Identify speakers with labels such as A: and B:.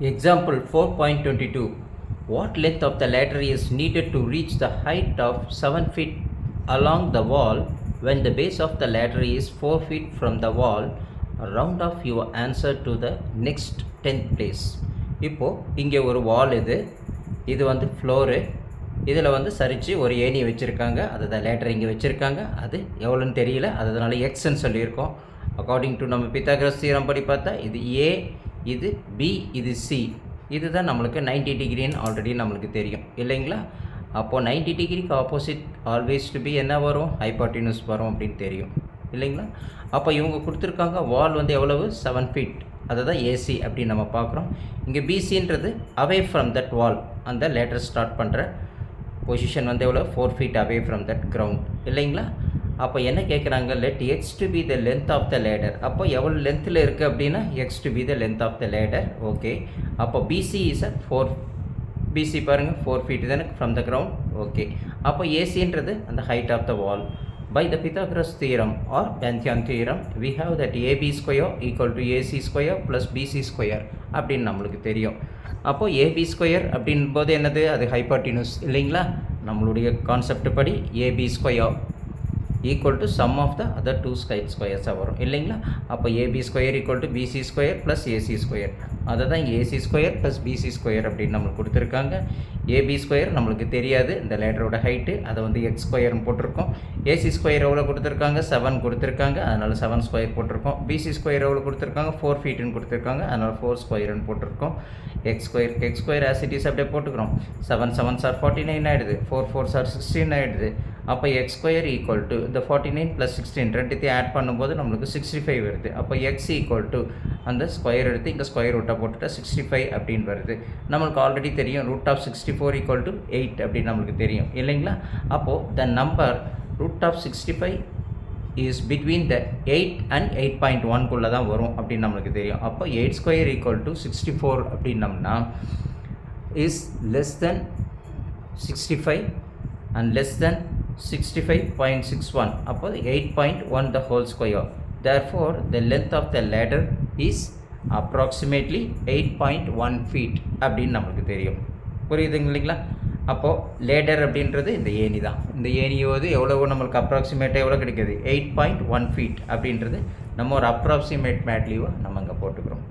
A: Example 4.22 What length of the ladder is needed to reach the height of 7 feet along the wall when the base of the ladder is 4 feet from the wall? Round off your answer to the next 10th place. இப்போ இங்கே ஒரு வால் இது இது வந்து floor இதில் வந்து சரித்து ஒரு ஏணி வச்சுருக்காங்க அதை தான் லேட்டர் இங்கே வச்சுருக்காங்க அது எவ்வளோன்னு தெரியல அதனால் எக்ஸ்ன்னு சொல்லியிருக்கோம் அக்கார்டிங் டு நம்ம பித்தாகிரஸ் தீரம் படி பார்த்தா இது ஏ இது பி இது சி இதுதான் நம்மளுக்கு 90 டிகிரின்னு ஆல்ரெடி நம்மளுக்கு தெரியும். இல்லைங்களா? அப்போது 90 டிகிரிக்கு ஆப்போசிட் ஆல்வேஸ் டு பி என்ன வரும்? ஹைபாட்டினஸ் வரும் அப்படின்னு தெரியும். இல்லைங்களா? அப்போ இவங்க கொடுத்துருக்காங்க வால் வந்து எவ்வளவு? செவன் ஃபீட் அதை தான் ஏசி அப்படின்னு நம்ம பார்க்குறோம். இங்கே பிசின்றது அவே ஃப்ரம் தட் வால் அந்த லேட்டர் ஸ்டார்ட் பண்ணுற பொசிஷன் வந்து எவ்வளோ four feet away from that ground இல்லைங்களா? அப்போ என்ன கேட்குறாங்க let X to be the length of the ladder அப்போ எவ்வளோ லென்த்தில் இருக்குது அப்படின்னா X to be the length of the ladder okay அப்போ BC is at four BC பாருங்கள் ஃபோர் ஃபீட் தானே ஃப்ரம் த கிரவுண்ட் ஓகே அப்போ ஏசின்றது அந்த height of the wall by the Pythagoras theorem or பென்தியான் theorem we have that AB square equal to AC square plus BC square அப்படின்னு நம்மளுக்கு தெரியும். அப்போது AB square அப்படின் போது என்னது? அது ஹைப்பாட்டினஸ் இல்லைங்களா? நம்மளுடைய கான்செப்ட் படி AB square equal to sum of the other two sky ஸ்கொயர்ஸாக வரும். இல்லைங்களா? அப்போ AB square equal to BC square plus AC square அதை தான் AC square plus BC square அப்படின்னு நம்மளுக்கு கொடுத்துருக்காங்க. ஏபி ஸ்கொயர் நம்மளுக்கு தெரியாது. இந்த லேட்டரோட ஹைட்டு அதை வந்து எக்ஸ் ஸ்கொயர்னு போட்டிருக்கோம். ஏசி ஸ்கொயர் எவ்வளோ கொடுத்துருக்காங்க? செவன் கொடுத்துருக்காங்க. அதனால் செவன் ஸ்கொயர் போட்டிருக்கோம். பிசி ஸ்கொயர் எவ்வளோ கொடுத்துருக்காங்க? ஃபோர் ஃபீட்டுன்னு கொடுத்துருக்காங்க. அதனால் ஃபோர் ஸ்கொயர்னு போட்டிருக்கோம். X square X square as it is அப்படியே போட்டுக்கிறோம். செவன் செவன் சார் ஃபார்ட்டி நைன் ஆகிடுது ஃபோர் ஃபோர் சார் சிக்ஸ்டீன் ஆகிடுது அப்போ எக்ஸ் ஸ்கொயர் ஈக்குவல் டு இந்த ஃபார்ட்டி நைன் ப்ளஸ் சிக்ஸ்டீன் ரெண்டுத்தையும் ஆட் பண்ணும்போது நம்மளுக்கு சிக்ஸ்டி ஃபைவ் வருது. அப்போ எக்ஸ் ஈக்குவல் டு அந்த ஸ்கொயர் எடுத்து இங்கே ஸ்கொயர் ரூட்டை போட்டுட்டா சிக்ஸ்டி ஃபைவ் அப்படின்னு வருது. நம்மளுக்கு ஆல்ரெடி தெரியும் root of sixty four equal to eight அப்படின்னு நம்மளுக்கு தெரியும். இல்லைங்களா? அப்போது the number root of sixty five is between the eight and eight point ஒன்குள்ளே தான் வரும் அப்படின்னு நம்மளுக்கு தெரியும். அப்போ eight square equal to sixty four அப்படின்னம்னா is less than sixty five and less than sixty five point six one அப்போ eight point one the whole square therefore the length of the ladder is approximately eight point one feet அப்படின்னு நம்மளுக்கு தெரியும். புரியுதுங்க இல்லைங்களா? அப்போது ladder அப்படின்றது இந்த ஏணி தான். இந்த ஏணியோது எவ்வளவோ நம்மளுக்கு அப்ராக்சிமேட்டாக எவ்வளோ கிடைக்கிது? எயிட் பாயிண்ட் ஒன் ஃபீட் அப்படின்றது நம்ம ஒரு அப்ராக்சிமேட் மேட்லியூவை நம்ம அங்கே போட்டுக்கிறோம்.